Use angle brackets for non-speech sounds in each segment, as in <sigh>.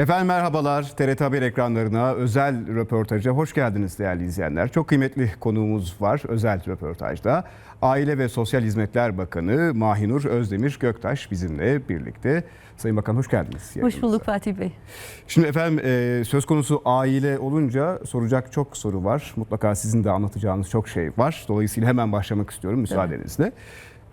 Efendim merhabalar. TRT Haber ekranlarına özel röportaja hoş geldiniz değerli izleyenler. Çok kıymetli konuğumuz var özel röportajda. Aile ve Sosyal Hizmetler Bakanı Mahinur Özdemir Göktaş bizimle birlikte. Sayın Bakan hoş geldiniz. Hoş bulduk Fatih Bey. Şimdi efendim e, söz konusu aile olunca soracak çok soru var. Mutlaka sizin de anlatacağınız çok şey var. Dolayısıyla hemen başlamak istiyorum müsaadenizle.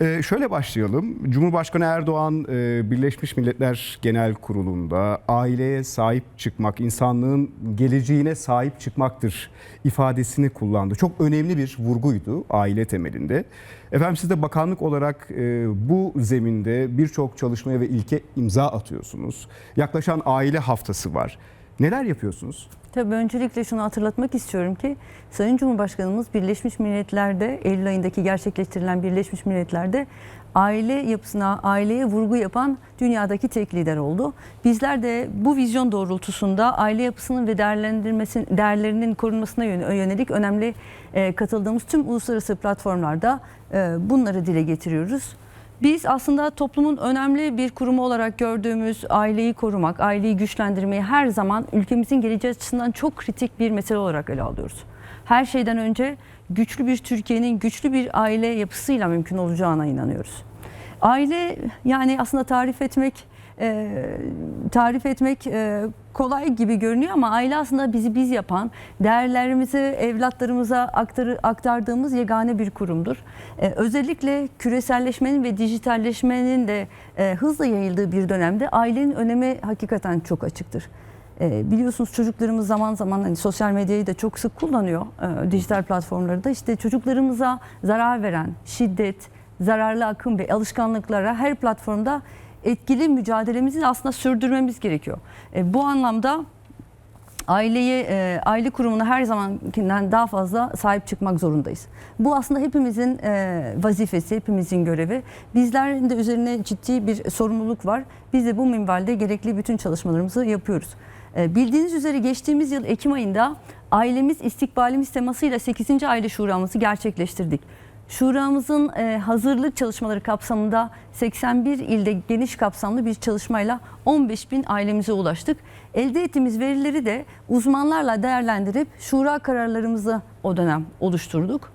E, şöyle başlayalım. Cumhurbaşkanı Erdoğan e, Birleşmiş Milletler Genel Kurulu'nda aileye sahip çıkmak, insanlığın geleceğine sahip çıkmaktır ifadesini kullandı. Çok önemli bir vurguydu aile temelinde. Efendim siz de bakanlık olarak e, bu zeminde birçok çalışmaya ve ilke imza atıyorsunuz. Yaklaşan aile haftası var. Neler yapıyorsunuz? Tabii öncelikle şunu hatırlatmak istiyorum ki Sayın Cumhurbaşkanımız Birleşmiş Milletler'de Eylül ayındaki gerçekleştirilen Birleşmiş Milletler'de aile yapısına, aileye vurgu yapan dünyadaki tek lider oldu. Bizler de bu vizyon doğrultusunda aile yapısının ve değerlendirmesi, değerlerinin korunmasına yön- yönelik önemli e, katıldığımız tüm uluslararası platformlarda e, bunları dile getiriyoruz. Biz aslında toplumun önemli bir kurumu olarak gördüğümüz aileyi korumak, aileyi güçlendirmeyi her zaman ülkemizin geleceği açısından çok kritik bir mesele olarak ele alıyoruz. Her şeyden önce güçlü bir Türkiye'nin güçlü bir aile yapısıyla mümkün olacağına inanıyoruz. Aile yani aslında tarif etmek e, tarif etmek e, kolay gibi görünüyor ama aile aslında bizi biz yapan, değerlerimizi evlatlarımıza aktarı, aktardığımız yegane bir kurumdur. E, özellikle küreselleşmenin ve dijitalleşmenin de e, hızla yayıldığı bir dönemde ailenin önemi hakikaten çok açıktır. E, biliyorsunuz çocuklarımız zaman zaman hani sosyal medyayı da çok sık kullanıyor e, dijital platformları da işte çocuklarımıza zarar veren şiddet, zararlı akım ve alışkanlıklara her platformda etkili mücadelemizi aslında sürdürmemiz gerekiyor. E, bu anlamda aileyi, e, aile kurumuna her zamankinden daha fazla sahip çıkmak zorundayız. Bu aslında hepimizin e, vazifesi, hepimizin görevi. Bizlerin de üzerine ciddi bir sorumluluk var. Biz de bu minvalde gerekli bütün çalışmalarımızı yapıyoruz. E, bildiğiniz üzere geçtiğimiz yıl Ekim ayında ailemiz istikbalimiz temasıyla 8. Aile Şuramızı gerçekleştirdik. Şuramızın e, hazırlık çalışmaları kapsamında 81 ilde geniş kapsamlı bir çalışmayla 15 bin ailemize ulaştık. Elde ettiğimiz verileri de uzmanlarla değerlendirip şura kararlarımızı o dönem oluşturduk.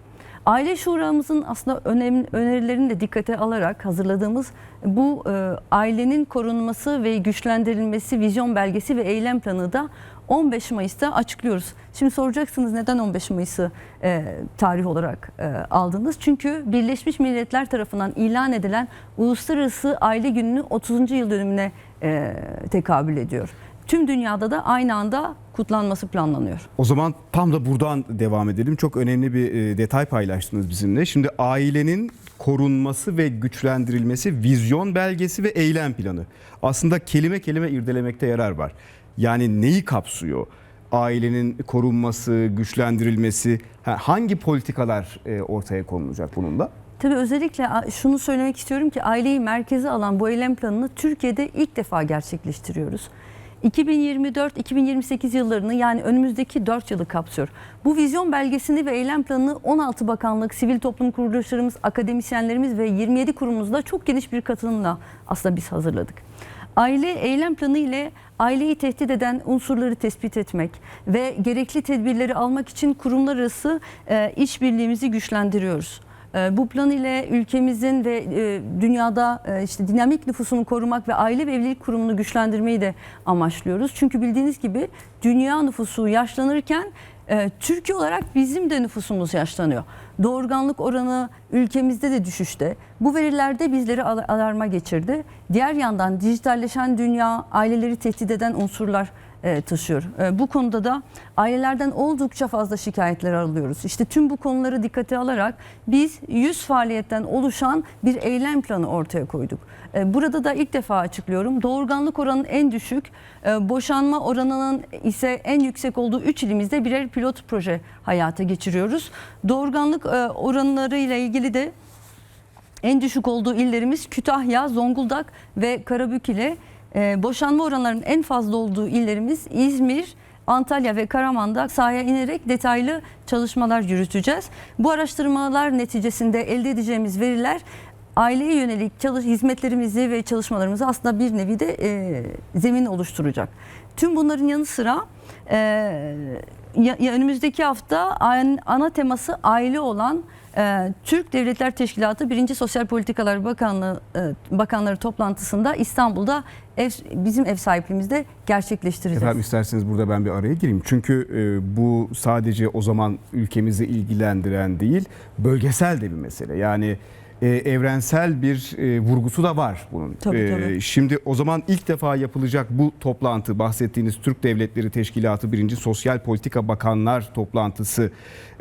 Aile şuramızın aslında önemli önerilerini de dikkate alarak hazırladığımız bu e, ailenin korunması ve güçlendirilmesi vizyon belgesi ve eylem planı da 15 Mayıs'ta açıklıyoruz. Şimdi soracaksınız neden 15 Mayıs'ı e, tarih olarak e, aldınız? Çünkü Birleşmiş Milletler tarafından ilan edilen Uluslararası Aile Günü'nün 30. yıl dönümüne e, tekabül ediyor. Tüm dünyada da aynı anda kutlanması planlanıyor. O zaman tam da buradan devam edelim. Çok önemli bir e, detay paylaştınız bizimle. Şimdi ailenin korunması ve güçlendirilmesi vizyon belgesi ve eylem planı. Aslında kelime kelime irdelemekte yarar var. Yani neyi kapsıyor? Ailenin korunması, güçlendirilmesi, ha, hangi politikalar e, ortaya konulacak bununla? Tabii özellikle şunu söylemek istiyorum ki aileyi merkeze alan bu eylem planını Türkiye'de ilk defa gerçekleştiriyoruz. 2024-2028 yıllarını yani önümüzdeki 4 yılı kapsıyor. Bu vizyon belgesini ve eylem planını 16 bakanlık, sivil toplum kuruluşlarımız, akademisyenlerimiz ve 27 kurumumuzda çok geniş bir katılımla aslında biz hazırladık. Aile eylem planı ile aileyi tehdit eden unsurları tespit etmek ve gerekli tedbirleri almak için kurumlar arası e, işbirliğimizi güçlendiriyoruz. E, Bu plan ile ülkemizin ve e, dünyada e, işte dinamik nüfusunu korumak ve aile ve evlilik kurumunu güçlendirmeyi de amaçlıyoruz. Çünkü bildiğiniz gibi dünya nüfusu yaşlanırken e, Türkiye olarak bizim de nüfusumuz yaşlanıyor. Doğurganlık oranı ülkemizde de düşüşte. Bu veriler de bizleri al- alarma geçirdi. Diğer yandan dijitalleşen dünya aileleri tehdit eden unsurlar e, taşıyor. E, Bu konuda da ailelerden oldukça fazla şikayetler alıyoruz. İşte tüm bu konuları dikkate alarak biz 100 faaliyetten oluşan bir eylem planı ortaya koyduk. E, Burada da ilk defa açıklıyorum. Doğurganlık oranının en düşük, e, boşanma oranının ise en yüksek olduğu 3 ilimizde birer pilot proje hayata geçiriyoruz. Doğurganlık oranları ile ilgili de en düşük olduğu illerimiz Kütahya, Zonguldak ve Karabük ile e, boşanma oranlarının en fazla olduğu illerimiz İzmir, Antalya ve Karaman'da sahaya inerek detaylı çalışmalar yürüteceğiz. Bu araştırmalar neticesinde elde edeceğimiz veriler aileye yönelik çalış hizmetlerimizi ve çalışmalarımızı aslında bir nevi de e, zemin oluşturacak. Tüm bunların yanı sıra e, ya, ya önümüzdeki hafta an- ana teması aile olan Türk Devletler Teşkilatı 1. Sosyal Politikalar Bakanlığı e, Bakanları toplantısında İstanbul'da ev, bizim ev sahipliğimizde gerçekleştireceğiz. Efendim isterseniz burada ben bir araya gireyim. Çünkü e, bu sadece o zaman ülkemizi ilgilendiren değil, bölgesel de bir mesele. Yani e, evrensel bir e, vurgusu da var bunun. Tabii, E, tabii. Şimdi o zaman ilk defa yapılacak bu toplantı, bahsettiğiniz Türk Devletleri Teşkilatı 1. Sosyal Politika Bakanlar toplantısı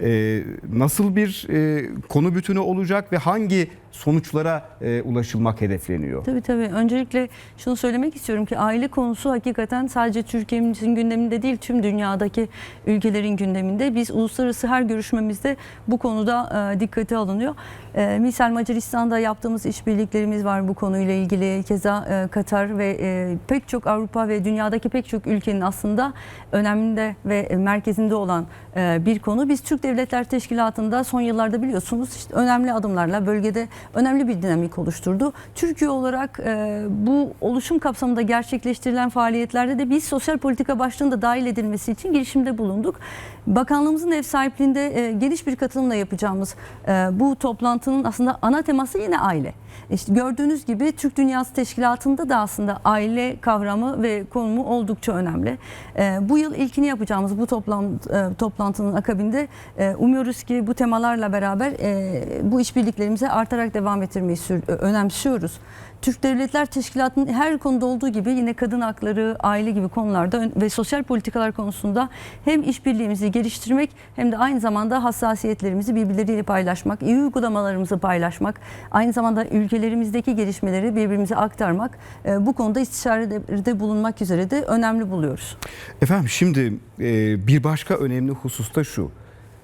e, nasıl bir e, konu bütünü olacak ve hangi sonuçlara e, ulaşılmak hedefleniyor? Tabii tabii. Öncelikle şunu söylemek istiyorum ki aile konusu hakikaten sadece Türkiye'mizin gündeminde değil tüm dünyadaki ülkelerin gündeminde. Biz uluslararası her görüşmemizde bu konuda e, dikkate alınıyor. E, misal Macaristan'da yaptığımız işbirliklerimiz var bu konuyla ilgili. Keza e, Katar ve e, pek çok Avrupa ve dünyadaki pek çok ülkenin aslında önemli ve merkezinde olan e, bir konu. Biz Türk Devletler Teşkilatı'nda son yıllarda biliyorsunuz işte önemli adımlarla bölgede önemli bir dinamik oluşturdu. Türkiye olarak e, bu oluşum kapsamında gerçekleştirilen faaliyetlerde de biz sosyal politika başlığında dahil edilmesi için girişimde bulunduk. Bakanlığımızın ev sahipliğinde e, geniş bir katılımla yapacağımız e, bu toplantının aslında ana teması yine aile. İşte gördüğünüz gibi Türk Dünyası Teşkilatı'nda da aslında aile kavramı ve konumu oldukça önemli. E, bu yıl ilkini yapacağımız bu toplantı, e, toplantının akabinde e, umuyoruz ki bu temalarla beraber e, bu işbirliklerimize artarak devam ettirmeyi sür- önemsiyoruz. Türk Devletler Teşkilatı'nın her konuda olduğu gibi yine kadın hakları, aile gibi konularda ve sosyal politikalar konusunda hem işbirliğimizi geliştirmek hem de aynı zamanda hassasiyetlerimizi birbirleriyle paylaşmak, iyi uygulamalarımızı paylaşmak, aynı zamanda ülkelerimizdeki gelişmeleri birbirimize aktarmak, e, bu konuda istişarede bulunmak üzere de önemli buluyoruz. Efendim şimdi e, bir başka önemli husus da şu.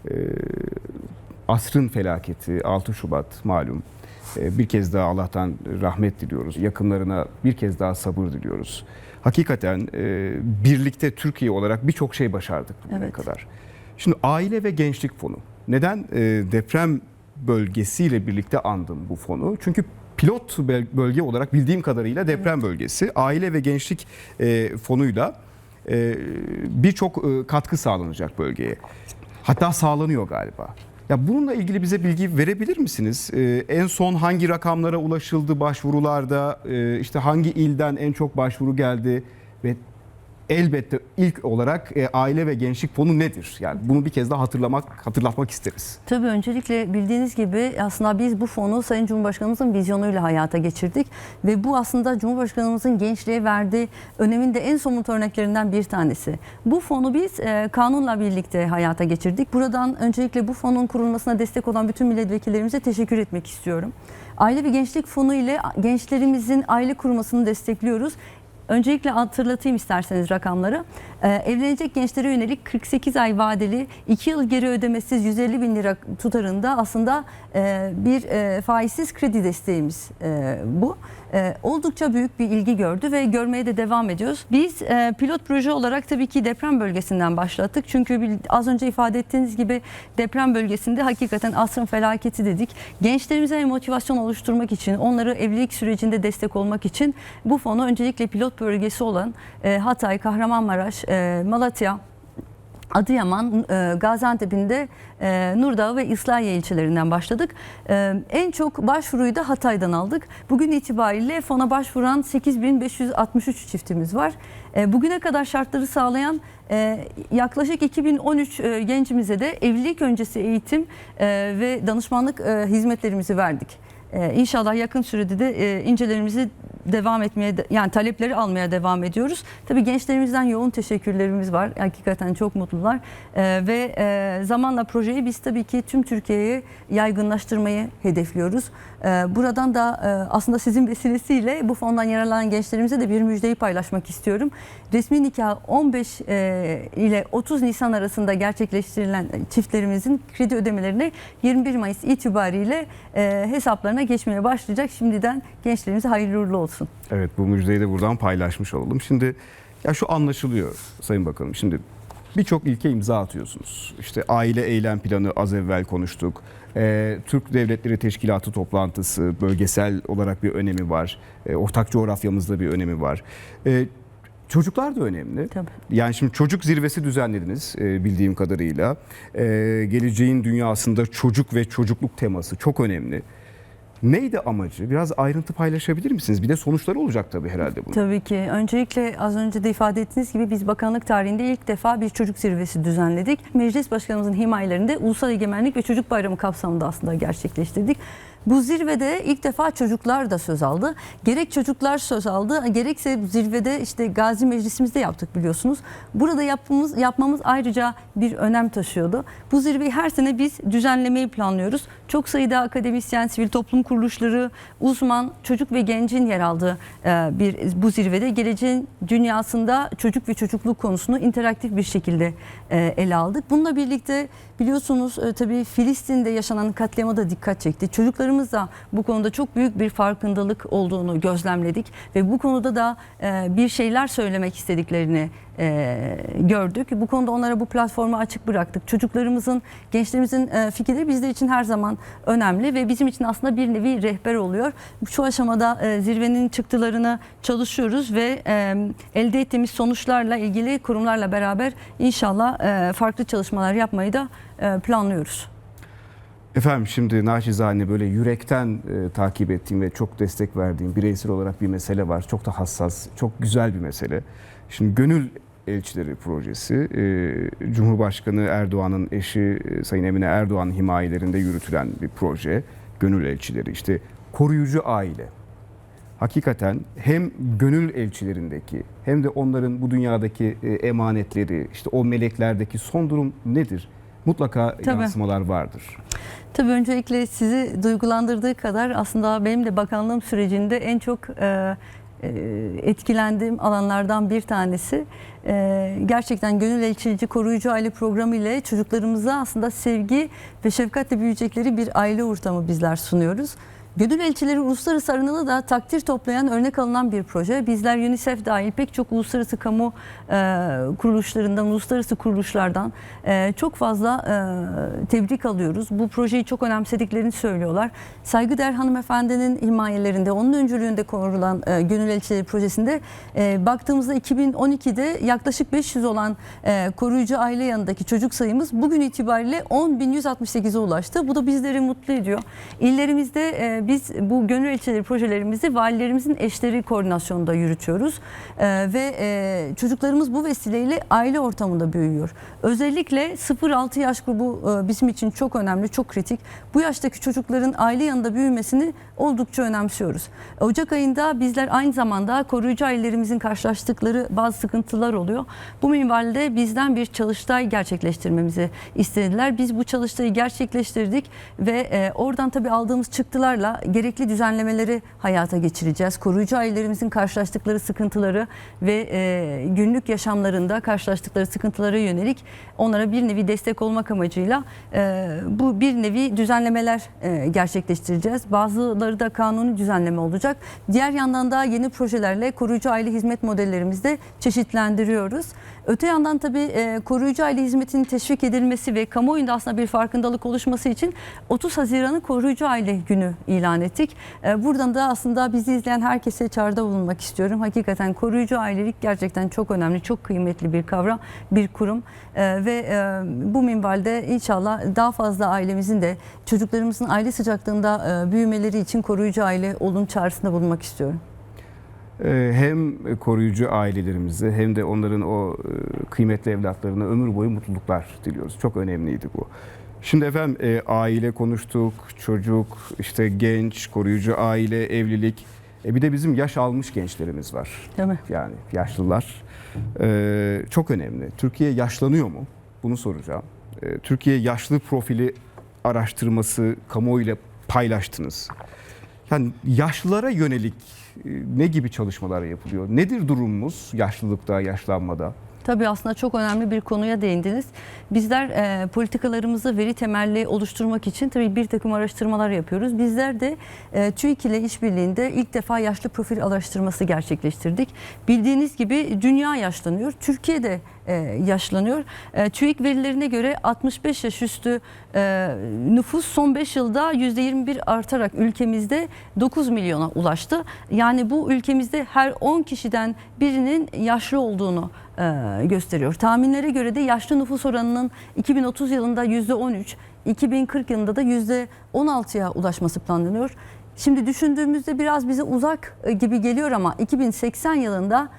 E, asrın felaketi 6 Şubat malum. E, bir kez daha Allah'tan rahmet diliyoruz. Yakınlarına bir kez daha sabır diliyoruz. Hakikaten e, birlikte Türkiye olarak birçok şey başardık bugüne Evet. kadar. Şimdi aile ve gençlik fonu. Neden e, deprem bölgesiyle birlikte andım bu fonu? Çünkü pilot bölge olarak bildiğim kadarıyla deprem bölgesi. Aile ve gençlik e, fonuyla birçok katkı sağlanacak bölgeye. Hatta sağlanıyor galiba. Ya bununla ilgili bize bilgi verebilir misiniz? E, en son hangi rakamlara ulaşıldı başvurularda? E, işte hangi ilden en çok başvuru geldi ve elbette ilk olarak e, aile ve gençlik fonu nedir? Yani bunu bir kez daha hatırlamak hatırlatmak isteriz. Tabii öncelikle bildiğiniz gibi aslında biz bu fonu Sayın Cumhurbaşkanımızın vizyonuyla hayata geçirdik ve bu aslında Cumhurbaşkanımızın gençliğe verdiği önemin de en somut örneklerinden bir tanesi. Bu fonu biz e, kanunla birlikte hayata geçirdik. Buradan öncelikle bu fonun kurulmasına destek olan bütün milletvekillerimize teşekkür etmek istiyorum. Aile ve Gençlik Fonu ile gençlerimizin aile kurmasını destekliyoruz. Öncelikle hatırlatayım isterseniz rakamları. Ee, evlenecek gençlere yönelik 48 ay vadeli 2 yıl geri ödemesiz 150 bin lira tutarında aslında e, bir e, faizsiz kredi desteğimiz e, bu. E, oldukça büyük bir ilgi gördü ve görmeye de devam ediyoruz. Biz e, pilot proje olarak tabii ki deprem bölgesinden başlattık. Çünkü az önce ifade ettiğiniz gibi deprem bölgesinde hakikaten asrın felaketi dedik. Gençlerimize motivasyon oluşturmak için, onları evlilik sürecinde destek olmak için bu fonu öncelikle pilot bölgesi olan e, Hatay, Kahramanmaraş, e, Malatya, Adıyaman, e, Gaziantep'in e, Nurdağ ve İslahiye ilçelerinden başladık. E, En çok başvuruyu da Hatay'dan aldık. Bugün itibariyle fona başvuran 8563 çiftimiz var. E, Bugüne kadar şartları sağlayan e, yaklaşık 2013 e, gencimize de evlilik öncesi eğitim e, ve danışmanlık e, hizmetlerimizi verdik. Ee, İnşallah yakın sürede de e, incelerimizi devam etmeye yani talepleri almaya devam ediyoruz. Tabii gençlerimizden yoğun teşekkürlerimiz var. Hakikaten çok mutlular. Ee, ve e, zamanla projeyi biz tabii ki tüm Türkiye'ye yaygınlaştırmayı hedefliyoruz. Ee, buradan da e, aslında sizin vesilesiyle bu fondan yararlanan gençlerimize de bir müjdeyi paylaşmak istiyorum. Resmi nikah 15 e, ile 30 Nisan arasında gerçekleştirilen çiftlerimizin kredi ödemelerini 21 Mayıs itibariyle e, hesaplarına geçmeye başlayacak. Şimdiden gençlerimize hayırlı uğurlu olsun. Evet bu müjdeyi de buradan paylaşmış olalım. Şimdi ya şu anlaşılıyor Sayın Bakanım. Şimdi birçok ilke imza atıyorsunuz. İşte aile eylem planı az evvel konuştuk. E, Türk Devletleri Teşkilatı toplantısı bölgesel olarak bir önemi var. E, ortak coğrafyamızda bir önemi var. E, çocuklar da önemli. Tabii. Yani şimdi çocuk zirvesi düzenlediniz e, bildiğim kadarıyla. Geleceğin dünyasında çocuk ve çocukluk teması çok önemli. Neydi amacı? Biraz ayrıntı paylaşabilir misiniz? Bir de sonuçları olacak tabii herhalde bunun. Tabii ki. Öncelikle az önce de ifade ettiğiniz gibi biz bakanlık tarihinde ilk defa bir çocuk zirvesi düzenledik. Meclis Başkanımızın himayelerinde Ulusal Egemenlik ve Çocuk Bayramı kapsamında aslında gerçekleştirdik. Bu zirvede ilk defa çocuklar da söz aldı. Gerek çocuklar söz aldı, gerekse zirvede işte Gazi Meclisimizde yaptık biliyorsunuz. Burada yapmamız, yapmamız ayrıca bir önem taşıyordu. Bu zirveyi her sene biz düzenlemeyi planlıyoruz. Çok sayıda akademisyen, sivil toplum kuruluşları, uzman, çocuk ve gencin yer aldığı e, bir bu zirvede geleceğin dünyasında çocuk ve çocukluk konusunu interaktif bir şekilde e, ele aldık. Bununla birlikte biliyorsunuz e, tabii Filistin'de yaşanan katliama da dikkat çekti. Çocuklarımız da bu konuda çok büyük bir farkındalık olduğunu gözlemledik ve bu konuda da e, bir şeyler söylemek istediklerini e, gördük. Bu konuda onlara bu platformu açık bıraktık. Çocuklarımızın, gençlerimizin e, fikirleri bizler için her zaman önemli ve bizim için aslında bir nevi rehber oluyor. Şu aşamada e, zirvenin çıktılarını çalışıyoruz ve e, elde ettiğimiz sonuçlarla ilgili kurumlarla beraber inşallah e, farklı çalışmalar yapmayı da e, planlıyoruz. Efendim şimdi naçizane böyle yürekten e, takip ettiğim ve çok destek verdiğim bireysel olarak bir mesele var. Çok da hassas, çok güzel bir mesele. Şimdi Gönül Elçileri Projesi, e, Cumhurbaşkanı Erdoğan'ın eşi e, Sayın Emine Erdoğan himayelerinde yürütülen bir proje. Gönül Elçileri işte koruyucu aile. Hakikaten hem gönül elçilerindeki hem de onların bu dünyadaki e, emanetleri, işte o meleklerdeki son durum nedir? Mutlaka Tabii. yansımalar vardır. Tabii öncelikle sizi duygulandırdığı kadar aslında benim de bakanlığım sürecinde en çok e, e, etkilendiğim alanlardan bir tanesi. E, gerçekten Gönül Elçilici Koruyucu Aile Programı ile çocuklarımıza aslında sevgi ve şefkatle büyüyecekleri bir aile ortamı bizler sunuyoruz. Gönül Elçileri Uluslararası arenada da takdir toplayan, örnek alınan bir proje. Bizler UNICEF dahil pek çok uluslararası kamu e, kuruluşlarından, uluslararası kuruluşlardan e, çok fazla e, tebrik alıyoruz. Bu projeyi çok önemsediklerini söylüyorlar. Saygıdeğer hanımefendinin himayelerinde, onun öncülüğünde kurulan e, Gönül Elçileri projesinde e, baktığımızda 2012'de yaklaşık 500 olan e, koruyucu aile yanındaki çocuk sayımız bugün itibariyle 10.168'e ulaştı. Bu da bizleri mutlu ediyor. İllerimizde e, biz bu gönül elçileri projelerimizi valilerimizin eşleri koordinasyonunda yürütüyoruz. E, ve e, çocuklarımız bu vesileyle aile ortamında büyüyor. Özellikle 0-6 yaş grubu e, bizim için çok önemli, çok kritik. Bu yaştaki çocukların aile yanında büyümesini oldukça önemsiyoruz. Ocak ayında bizler aynı zamanda koruyucu ailelerimizin karşılaştıkları bazı sıkıntılar oluyor. Bu minvalde bizden bir çalıştay gerçekleştirmemizi istediler. Biz bu çalıştayı gerçekleştirdik ve e, oradan tabii aldığımız çıktılarla gerekli düzenlemeleri hayata geçireceğiz. Koruyucu ailelerimizin karşılaştıkları sıkıntıları ve e, günlük yaşamlarında karşılaştıkları sıkıntılara yönelik onlara bir nevi destek olmak amacıyla e, bu bir nevi düzenlemeler e, gerçekleştireceğiz. Bazıları da kanuni düzenleme olacak. Diğer yandan da yeni projelerle koruyucu aile hizmet modellerimizi de çeşitlendiriyoruz. Öte yandan tabii e, koruyucu aile hizmetinin teşvik edilmesi ve kamuoyunda aslında bir farkındalık oluşması için 30 Haziran'ı koruyucu aile günü ilan ettik. E, buradan da aslında bizi izleyen herkese çağrıda bulunmak istiyorum. Hakikaten koruyucu ailelik gerçekten çok önemli, çok kıymetli bir kavram, bir kurum. E, ve bu minvalde inşallah daha fazla ailemizin de çocuklarımızın aile sıcaklığında büyümeleri için koruyucu aile olun çağrısında bulunmak istiyorum. Ee, hem koruyucu ailelerimize hem de onların o e, kıymetli evlatlarına ömür boyu mutluluklar diliyoruz. Çok önemliydi bu. Şimdi efendim e, aile konuştuk, çocuk, işte genç, koruyucu aile, evlilik. E bir de bizim yaş almış gençlerimiz var. Değil mi? Yani yaşlılar. Ee, çok önemli. Türkiye yaşlanıyor mu? Bunu soracağım. Ee, Türkiye yaşlı profili araştırması kamuoyuyla paylaştınız. Yani yaşlılara yönelik ne gibi çalışmalar yapılıyor? Nedir durumumuz yaşlılıkta, yaşlanmada? Tabii aslında çok önemli bir konuya değindiniz. Bizler e, politikalarımızı veri temelli oluşturmak için tabii bir takım araştırmalar yapıyoruz. Bizler de e, TÜİK ile işbirliğinde ilk defa yaşlı profil araştırması gerçekleştirdik. Bildiğiniz gibi dünya yaşlanıyor. Türkiye'de e, yaşlanıyor. E, TÜİK verilerine göre 65 yaş üstü e, nüfus son 5 yılda %21 artarak ülkemizde 9 milyona ulaştı. Yani bu ülkemizde her 10 kişiden birinin yaşlı olduğunu e, gösteriyor. Tahminlere göre de yaşlı nüfus oranının 2030 yılında %13, 2040 yılında da %16'ya ulaşması planlanıyor. Şimdi düşündüğümüzde biraz bize uzak gibi geliyor ama 2080 yılında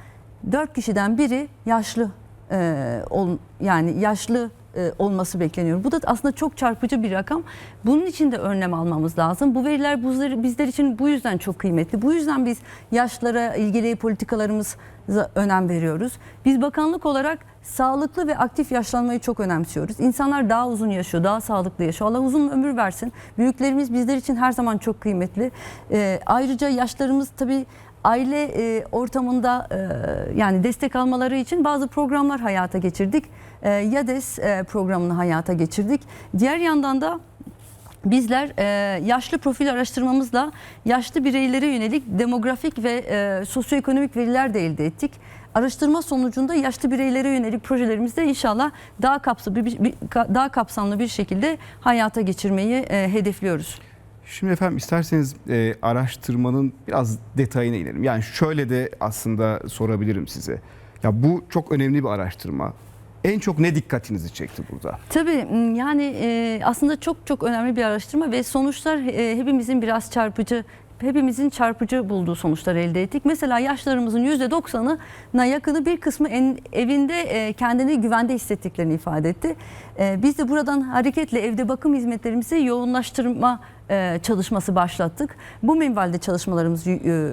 4 kişiden biri yaşlı e, ol, yani yaşlı e, olması bekleniyor. Bu da aslında çok çarpıcı bir rakam. Bunun için de önlem almamız lazım. Bu veriler bizler, için bu yüzden çok kıymetli. Bu yüzden biz yaşlara ilgili politikalarımıza önem veriyoruz. Biz bakanlık olarak sağlıklı ve aktif yaşlanmayı çok önemsiyoruz. İnsanlar daha uzun yaşıyor, daha sağlıklı yaşıyor. Allah uzun ömür versin. Büyüklerimiz bizler için her zaman çok kıymetli. E, ayrıca yaşlarımız tabii aile e, ortamında e, yani destek almaları için bazı programlar hayata geçirdik. E, YADES e, programını hayata geçirdik. Diğer yandan da Bizler e, yaşlı profil araştırmamızla yaşlı bireylere yönelik demografik ve e, sosyoekonomik veriler de elde ettik. Araştırma sonucunda yaşlı bireylere yönelik projelerimizde inşallah daha kapsamlı bir, bir- daha kapsamlı bir şekilde hayata geçirmeyi e, hedefliyoruz. Şimdi efendim isterseniz e, araştırmanın biraz detayına inelim. Yani şöyle de aslında sorabilirim size. Ya bu çok önemli bir araştırma. En çok ne dikkatinizi çekti burada? Tabii yani e, aslında çok çok önemli bir araştırma ve sonuçlar e, hepimizin biraz çarpıcı hepimizin çarpıcı bulduğu sonuçlar elde ettik. Mesela yaşlarımızın %90'ına yakını bir kısmı en, evinde e, kendini güvende hissettiklerini ifade etti. E, biz de buradan hareketle evde bakım hizmetlerimizi yoğunlaştırma e, çalışması başlattık. Bu minvalde çalışmalarımızı e,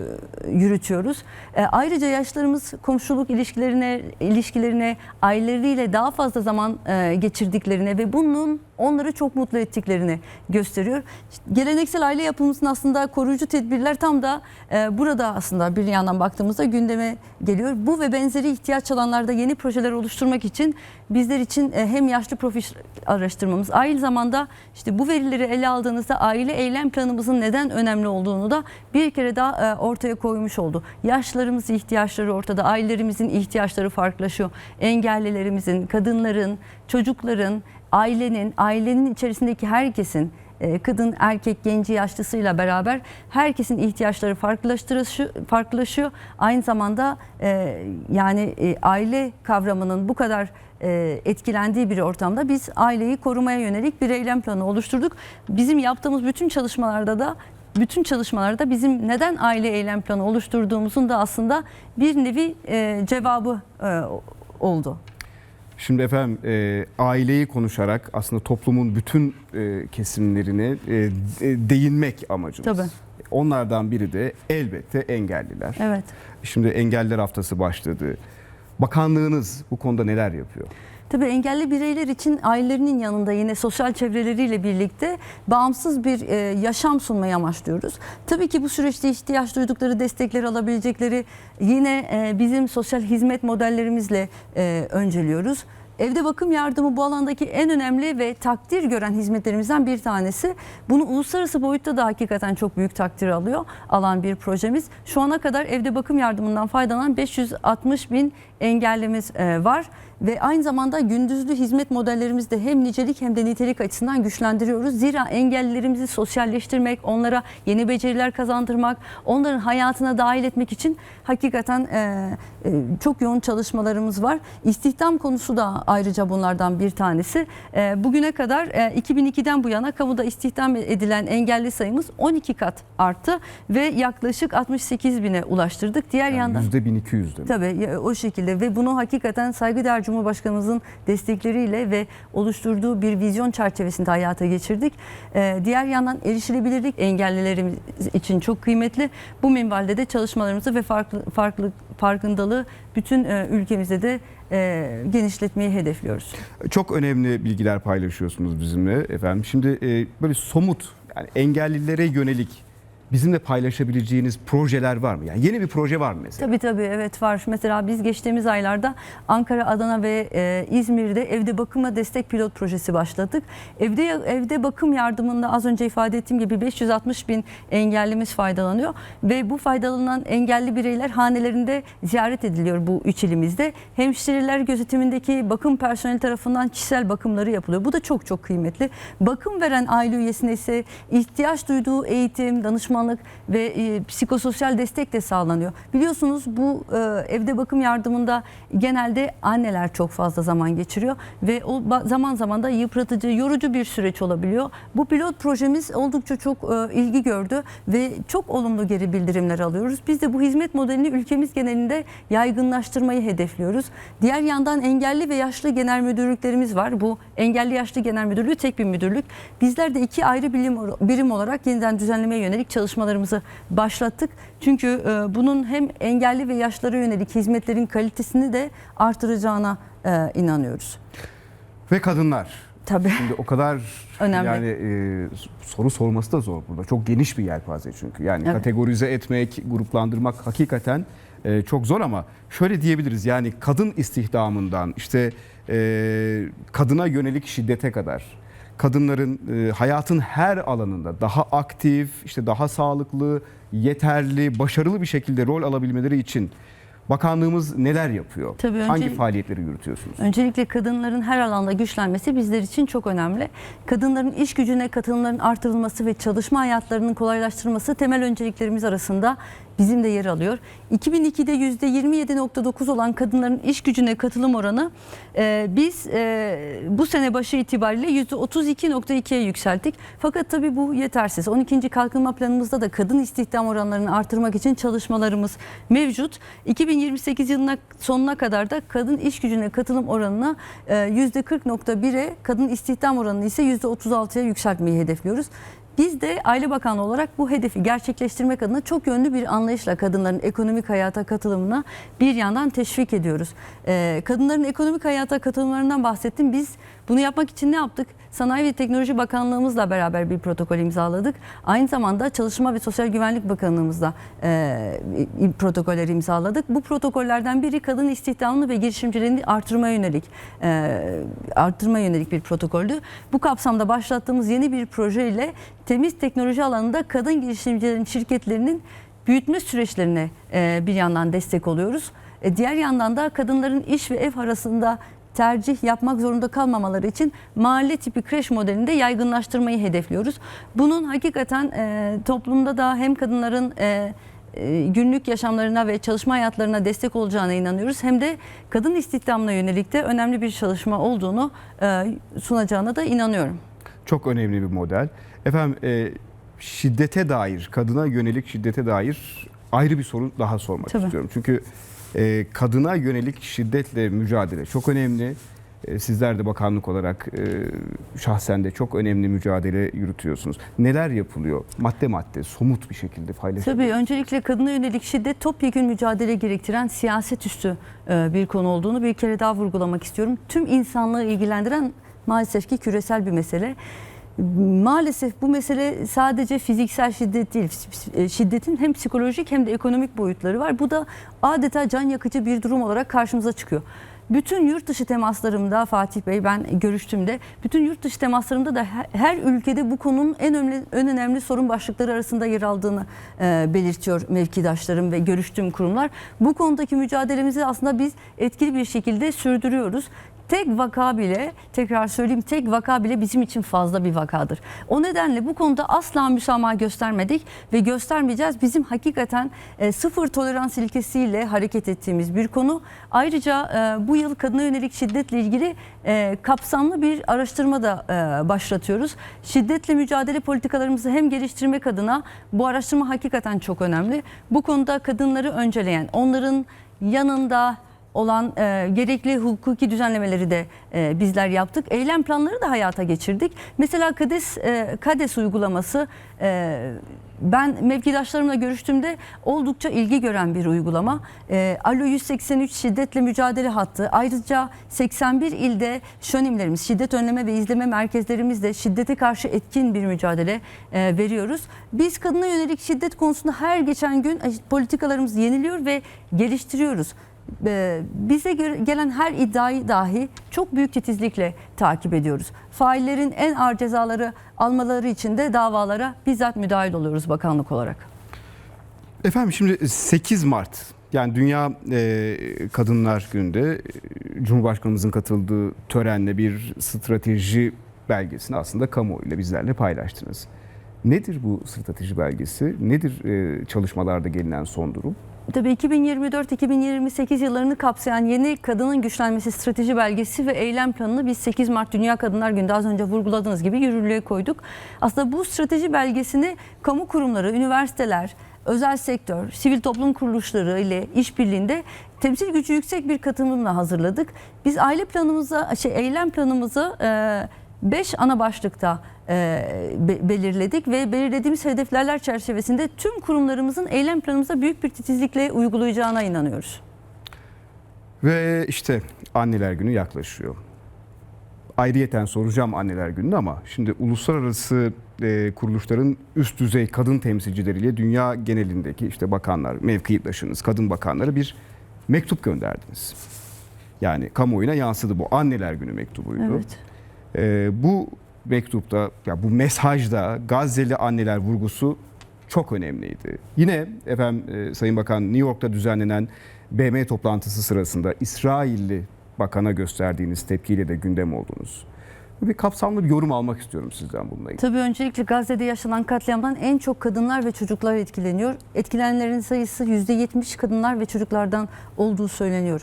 yürütüyoruz. E, Ayrıca yaşlarımız komşuluk ilişkilerine, ilişkilerine aileleriyle daha fazla zaman geçirdiklerine ve bunun onları çok mutlu ettiklerini gösteriyor. İşte Geleneksel aile yapımızın aslında koruyucu tedbirler tam da e, burada aslında bir yandan baktığımızda gündeme geliyor. Bu ve benzeri ihtiyaç alanlarda yeni projeler oluşturmak için bizler için e, hem yaşlı profil araştırmamız aynı zamanda işte bu verileri ele aldığınızda aile eylem planımızın neden önemli olduğunu da bir kere daha e, ortaya koymuş oldu. Yaşlarımız ihtiyaçları ortada, ailelerimizin ihtiyaçları farklılaşıyor. Engellilerimizin, kadınların, çocukların, ailenin, ailenin içerisindeki herkesin e, kadın, erkek, genci, yaşlısıyla beraber herkesin ihtiyaçları farklılaştırışı- farklılaşıyor. Aynı zamanda e, yani e, aile kavramının bu kadar etkilendiği bir ortamda biz aileyi korumaya yönelik bir eylem planı oluşturduk. Bizim yaptığımız bütün çalışmalarda da bütün çalışmalarda bizim neden aile eylem planı oluşturduğumuzun da aslında bir nevi cevabı oldu. Şimdi efendim e, aileyi konuşarak aslında toplumun bütün e, kesimlerine e, de- değinmek amacımız. Tabii. Onlardan biri de elbette engelliler. Evet. Şimdi engelliler haftası başladı. Bakanlığınız bu konuda neler yapıyor? Tabii engelli bireyler için ailelerinin yanında yine sosyal çevreleriyle birlikte bağımsız bir e, yaşam sunmayı amaçlıyoruz. Tabii ki bu süreçte ihtiyaç duydukları destekleri alabilecekleri yine e, bizim sosyal hizmet modellerimizle e, önceliyoruz. Evde bakım yardımı bu alandaki en önemli ve takdir gören hizmetlerimizden bir tanesi. Bunu uluslararası boyutta da hakikaten çok büyük takdir alıyor alan bir projemiz. Şu ana kadar evde bakım yardımından faydalanan 560 bin engellimiz e, var. Ve aynı zamanda gündüzlü hizmet modellerimizi de hem nicelik hem de nitelik açısından güçlendiriyoruz. Zira engellilerimizi sosyalleştirmek, onlara yeni beceriler kazandırmak, onların hayatına dahil etmek için hakikaten e, e, çok yoğun çalışmalarımız var. İstihdam konusu da ayrıca bunlardan bir tanesi. E, bugüne kadar e, 2002'den bu yana kamuda istihdam edilen engelli sayımız 12 kat arttı ve yaklaşık 68 bine ulaştırdık. Diğer yandan Yani %1200 demek. Tabii o şekilde ve bunu hakikaten saygıdeğer Cumhurbaşkanımızın destekleriyle ve oluşturduğu bir vizyon çerçevesinde hayata geçirdik. Ee, diğer yandan erişilebilirlik engellilerimiz için çok kıymetli. Bu minvalde de çalışmalarımızı ve farklı, farklı farkındalığı bütün e, ülkemizde de e, genişletmeyi hedefliyoruz. Çok önemli bilgiler paylaşıyorsunuz bizimle efendim. Şimdi e, böyle somut yani engellilere yönelik bizimle paylaşabileceğiniz projeler var mı? Yani yeni bir proje var mı mesela? Tabii tabii evet var. Mesela biz geçtiğimiz aylarda Ankara, Adana ve e, İzmir'de evde bakıma destek pilot projesi başladık. Evde evde bakım yardımında az önce ifade ettiğim gibi 560 bin engellimiz faydalanıyor ve bu faydalanan engelli bireyler hanelerinde ziyaret ediliyor bu üç ilimizde. Hemşireler gözetimindeki bakım personeli tarafından kişisel bakımları yapılıyor. Bu da çok çok kıymetli. Bakım veren aile üyesine ise ihtiyaç duyduğu eğitim, danışmanlık ve e, psikososyal destek de sağlanıyor. Biliyorsunuz bu e, evde bakım yardımında genelde anneler çok fazla zaman geçiriyor ve o zaman zaman da yıpratıcı, yorucu bir süreç olabiliyor. Bu pilot projemiz oldukça çok e, ilgi gördü ve çok olumlu geri bildirimler alıyoruz. Biz de bu hizmet modelini ülkemiz genelinde yaygınlaştırmayı hedefliyoruz. Diğer yandan engelli ve yaşlı genel müdürlüklerimiz var. Bu engelli yaşlı genel müdürlüğü tek bir müdürlük. Bizler de iki ayrı birim olarak yeniden düzenlemeye yönelik çalışmalarımızı başlattık. Çünkü e, bunun hem engelli ve yaşlara yönelik hizmetlerin kalitesini de artıracağına e, inanıyoruz. Ve kadınlar. Tabii. Şimdi o kadar <laughs> Önemli. yani e, soru sorması da zor burada. Çok geniş bir yelpaze çünkü. Yani Evet. kategorize etmek, gruplandırmak hakikaten e, çok zor ama şöyle diyebiliriz. Yani kadın istihdamından işte e, kadına yönelik şiddete kadar kadınların e, hayatın her alanında daha aktif, işte daha sağlıklı, yeterli, başarılı bir şekilde rol alabilmeleri için bakanlığımız neler yapıyor? Tabii Hangi önce- faaliyetleri yürütüyorsunuz? Öncelikle kadınların her alanda güçlenmesi bizler için çok önemli. Kadınların iş gücüne katılımlarının artırılması ve çalışma hayatlarının kolaylaştırılması temel önceliklerimiz arasında bizim de yer alıyor. 2002'de %27.9 olan kadınların iş gücüne katılım oranı e, biz e, bu sene başı itibariyle %32.2'ye yükselttik. Fakat tabii bu yetersiz. 12. kalkınma planımızda da kadın istihdam oranlarını artırmak için çalışmalarımız mevcut. 2028 yılına sonuna kadar da kadın iş gücüne katılım oranını e, %40.1'e, kadın istihdam oranını ise %36'ya yükseltmeyi hedefliyoruz. Biz de Aile Bakanlığı olarak bu hedefi gerçekleştirmek adına çok yönlü bir anlayışla kadınların ekonomik hayata katılımına bir yandan teşvik ediyoruz. Ee, kadınların ekonomik hayata katılımlarından bahsettim. Biz bunu yapmak için ne yaptık? Sanayi ve Teknoloji Bakanlığımızla beraber bir protokol imzaladık. Aynı zamanda Çalışma ve Sosyal Güvenlik Bakanlığımızla e, protokoller imzaladık. Bu protokollerden biri kadın istihdamını ve girişimciliğini artırmaya yönelik e, artırmaya yönelik bir protokoldü. Bu kapsamda başlattığımız yeni bir proje ile temiz teknoloji alanında kadın girişimcilerin şirketlerinin büyütme süreçlerine e, bir yandan destek oluyoruz. E, diğer yandan da kadınların iş ve ev arasında tercih yapmak zorunda kalmamaları için mahalle tipi kreş modelinde yaygınlaştırmayı hedefliyoruz. Bunun hakikaten e, toplumda da hem kadınların e, e, günlük yaşamlarına ve çalışma hayatlarına destek olacağına inanıyoruz. Hem de kadın istihdamına yönelik de önemli bir çalışma olduğunu e, sunacağına da inanıyorum. Çok önemli bir model. Efendim e, şiddete dair, kadına yönelik şiddete dair ayrı bir soru daha sormak Tabii. istiyorum. Çünkü e, kadına yönelik şiddetle mücadele çok önemli. E, sizler de bakanlık olarak e, şahsen de çok önemli mücadele yürütüyorsunuz. Neler yapılıyor? Madde madde, somut bir şekilde paylaşın. Tabii öncelikle kadına yönelik şiddet topyekün mücadele gerektiren siyaset üstü e, bir konu olduğunu bir kere daha vurgulamak istiyorum. Tüm insanlığı ilgilendiren maalesef ki küresel bir mesele. Maalesef bu mesele sadece fiziksel şiddet değil, e, şiddetin hem psikolojik hem de ekonomik boyutları var. Bu da adeta can yakıcı bir durum olarak karşımıza çıkıyor. Bütün yurt dışı temaslarımda Fatih Bey ben görüştüğümde bütün yurt dışı temaslarımda da her, ülkede bu konunun en önemli en önemli sorun başlıkları arasında yer aldığını e, belirtiyor mevkidaşlarım ve görüştüğüm kurumlar. Bu konudaki mücadelemizi aslında biz etkili bir şekilde sürdürüyoruz. Tek vaka bile, tekrar söyleyeyim tek vaka bile bizim için fazla bir vakadır. O nedenle bu konuda asla müsamaha göstermedik ve göstermeyeceğiz. Bizim hakikaten e, sıfır tolerans ilkesiyle hareket ettiğimiz bir konu. Ayrıca e, bu yıl kadına yönelik şiddetle ilgili e, kapsamlı bir araştırma da e, başlatıyoruz. Şiddetle mücadele politikalarımızı hem geliştirmek adına bu araştırma hakikaten çok önemli. Bu konuda kadınları önceleyen, onların yanında olan e, gerekli hukuki düzenlemeleri de e, bizler yaptık. Eylem planları da hayata geçirdik. Mesela KADES, e, KADES uygulaması e, ben mevkidaşlarımla görüştüğümde oldukça ilgi gören bir uygulama. E, Alo 183 şiddetle mücadele hattı. Ayrıca 81 ilde şönimlerimiz, şiddet önleme ve izleme merkezlerimizde şiddete karşı etkin bir mücadele e, veriyoruz. Biz kadına yönelik şiddet konusunda her geçen gün e, politikalarımızı yeniliyor ve geliştiriyoruz. E, bize gelen her iddiayı dahi çok büyük titizlikle takip ediyoruz. Faillerin en ağır cezaları almaları için de davalara bizzat müdahil oluyoruz bakanlık olarak. Efendim şimdi 8 Mart yani Dünya e, Kadınlar Günü'nde e, Cumhurbaşkanımızın katıldığı törenle bir strateji belgesini aslında kamuoyuyla bizlerle paylaştınız. Nedir bu strateji belgesi? Nedir çalışmalarda gelinen son durum? Tabii 2024-2028 yıllarını kapsayan yeni kadının güçlenmesi strateji belgesi ve eylem planını biz 8 Mart Dünya Kadınlar Günü'nde az önce vurguladığınız gibi yürürlüğe koyduk. Aslında bu strateji belgesini kamu kurumları, üniversiteler, özel sektör, sivil toplum kuruluşları ile işbirliğinde temsil gücü yüksek bir katılımla hazırladık. Biz aile planımıza, şey eylem planımızı 5 ana başlıkta e, belirledik ve belirlediğimiz hedeflerler çerçevesinde tüm kurumlarımızın eylem planımıza büyük bir titizlikle uygulayacağına inanıyoruz. Ve işte anneler günü yaklaşıyor. Ayrıyeten soracağım anneler gününü ama şimdi uluslararası e, kuruluşların üst düzey kadın temsilcileriyle dünya genelindeki işte bakanlar, mevkidaşınız, kadın bakanları bir mektup gönderdiniz. Yani kamuoyuna yansıdı bu anneler günü mektubuydu. Evet. E, bu mektupta ya bu mesajda Gazze'li anneler vurgusu çok önemliydi. Yine efendim e, Sayın Bakan New York'ta düzenlenen BM toplantısı sırasında İsrailli bakana gösterdiğiniz tepkiyle de gündem oldunuz. Bir kapsamlı bir yorum almak istiyorum sizden bununla ilgili. Tabii öncelikle Gazze'de yaşanan katliamdan en çok kadınlar ve çocuklar etkileniyor. Etkilenenlerin sayısı %70 kadınlar ve çocuklardan olduğu söyleniyor.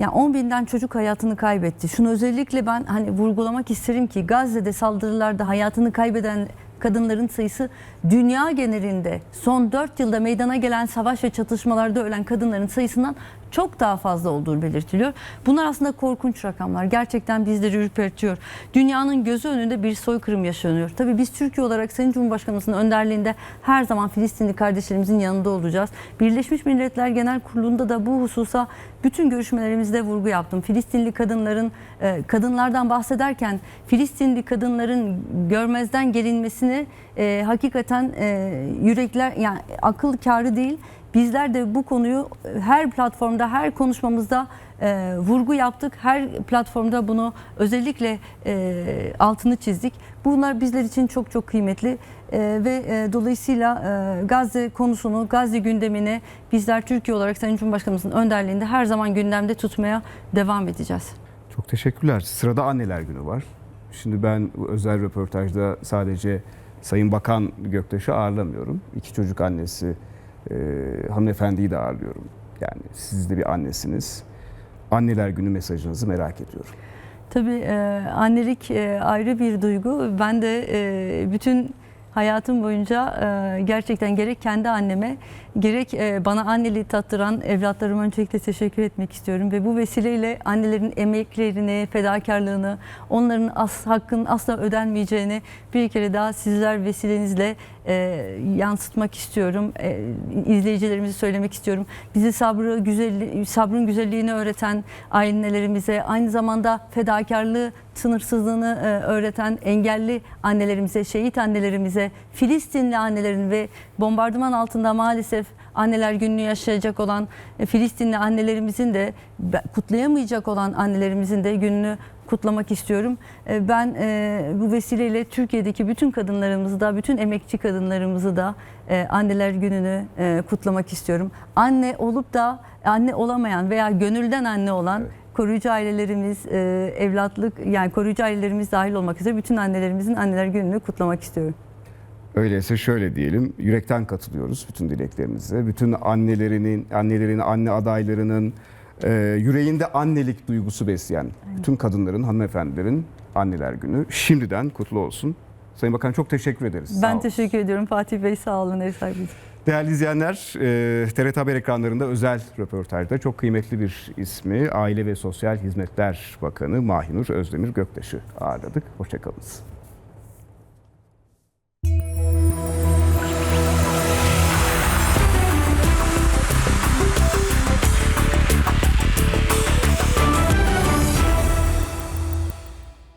Yani 10 binden çocuk hayatını kaybetti. Şunu özellikle ben hani vurgulamak isterim ki Gazze'de saldırılarda hayatını kaybeden kadınların sayısı dünya genelinde son 4 yılda meydana gelen savaş ve çatışmalarda ölen kadınların sayısından çok daha fazla olduğu belirtiliyor. Bunlar aslında korkunç rakamlar. Gerçekten bizleri ürpertiyor. Dünyanın gözü önünde bir soykırım yaşanıyor. Tabii biz Türkiye olarak Sayın Cumhurbaşkanımızın önderliğinde her zaman Filistinli kardeşlerimizin yanında olacağız. Birleşmiş Milletler Genel Kurulu'nda da bu hususa bütün görüşmelerimizde vurgu yaptım. Filistinli kadınların e, kadınlardan bahsederken Filistinli kadınların görmezden gelinmesini e, hakikaten e, yürekler yani akıl kârı değil. Bizler de bu konuyu her platformda, her konuşmamızda e, vurgu yaptık. Her platformda bunu özellikle e, altını çizdik. Bunlar bizler için çok çok kıymetli E, ve e, dolayısıyla e, Gazze konusunu, Gazze gündemini bizler Türkiye olarak Sayın Cumhurbaşkanımızın önderliğinde her zaman gündemde tutmaya devam edeceğiz. Çok teşekkürler. Sırada anneler günü var. Şimdi ben özel röportajda sadece Sayın Bakan Göktaş'ı ağırlamıyorum. İki çocuk annesi e, hanımefendiyi de ağırlıyorum. Yani siz de bir annesiniz. Anneler günü mesajınızı merak ediyorum. Tabii e, annelik e, ayrı bir duygu. Ben de e, bütün hayatım boyunca e, gerçekten gerek kendi anneme gerek e, bana anneliği tattıran evlatlarıma öncelikle teşekkür etmek istiyorum. Ve bu vesileyle annelerin emeklerini, fedakarlığını, onların as, hakkının asla ödenmeyeceğini bir kere daha sizler vesilenizle e, yansıtmak istiyorum. E, izleyicilerimizi söylemek istiyorum. Bizi sabrı, güzelli, sabrın güzelliğini öğreten annelerimize, aynı zamanda fedakarlığı, sınırsızlığını e, öğreten engelli annelerimize, şehit annelerimize, Filistinli annelerin ve bombardıman altında maalesef anneler gününü yaşayacak olan e, Filistinli annelerimizin de kutlayamayacak olan annelerimizin de gününü kutlamak istiyorum. E, Ben e, bu vesileyle Türkiye'deki bütün kadınlarımızı da, bütün emekçi kadınlarımızı da e, anneler gününü e, kutlamak istiyorum. Anne olup da anne olamayan veya gönülden anne olan Evet. koruyucu ailelerimiz, e, evlatlık yani koruyucu ailelerimiz dahil olmak üzere bütün annelerimizin anneler gününü kutlamak istiyorum. Öyleyse şöyle diyelim, yürekten katılıyoruz bütün dileklerinize. Bütün annelerinin, annelerin, anne adaylarının e, yüreğinde annelik duygusu besleyen bütün kadınların, hanımefendilerin anneler günü şimdiden kutlu olsun. Sayın Bakan çok teşekkür ederiz. Ben teşekkür ediyorum Fatih Bey sağ olun ev sahibiniz. Değerli izleyenler, e, TRT Haber ekranlarında özel röportajda çok kıymetli bir ismi Aile ve Sosyal Hizmetler Bakanı Mahinur Özdemir Göktaş'ı ağırladık. Hoşçakalınız.